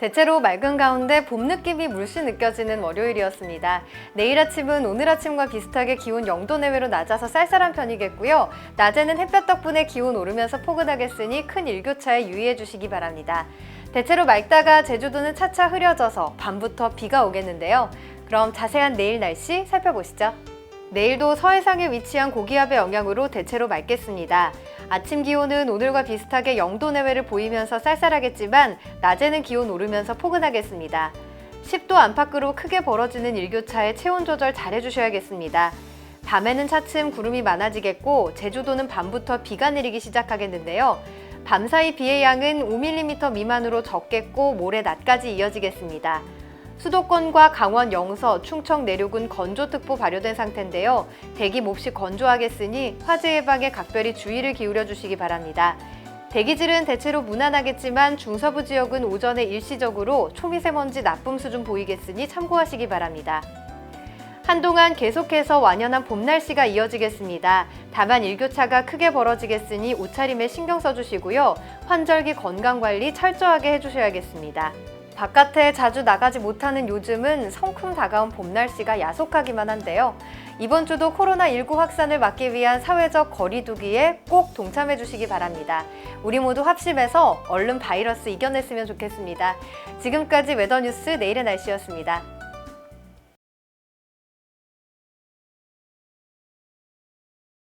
대체로 맑은 가운데 봄 느낌이 물씬 느껴지는 월요일이었습니다. 내일 아침은 오늘 아침과 비슷하게 기온 0도 내외로 낮아서 쌀쌀한 편이겠고요. 낮에는 햇볕 덕분에 기온 오르면서 포근하겠으니 큰 일교차에 유의해 주시기 바랍니다. 대체로 맑다가 제주도는 차차 흐려져서 밤부터 비가 오겠는데요. 그럼 자세한 내일 날씨 살펴보시죠. 내일도 서해상에 위치한 고기압의 영향으로 대체로 맑겠습니다. 아침 기온은 오늘과 비슷하게 0도 내외를 보이면서 쌀쌀하겠지만 낮에는 기온 오르면서 포근하겠습니다. 10도 안팎으로 크게 벌어지는 일교차에 체온 조절 잘 해주셔야겠습니다. 밤에는 차츰 구름이 많아지겠고 제주도는 밤부터 비가 내리기 시작하겠는데요. 밤사이 비의 양은 5mm 미만으로 적겠고 모레 낮까지 이어지겠습니다. 수도권과 강원 영서, 충청 내륙은 건조특보 발효된 상태인데요. 대기 몹시 건조하겠으니 화재 예방에 각별히 주의를 기울여 주시기 바랍니다. 대기질은 대체로 무난하겠지만 중서부 지역은 오전에 일시적으로 초미세먼지 나쁨 수준 보이겠으니 참고하시기 바랍니다. 한동안 계속해서 완연한 봄 날씨가 이어지겠습니다. 다만 일교차가 크게 벌어지겠으니 옷차림에 신경 써주시고요. 환절기 건강 관리 철저하게 해주셔야겠습니다. 바깥에 자주 나가지 못하는 요즘은 성큼 다가온 봄 날씨가 야속하기만 한데요. 이번 주도 코로나19 확산을 막기 위한 사회적 거리두기에 꼭 동참해 주시기 바랍니다. 우리 모두 합심해서 얼른 바이러스 이겨냈으면 좋겠습니다. 지금까지 웨더뉴스 내일의 날씨였습니다.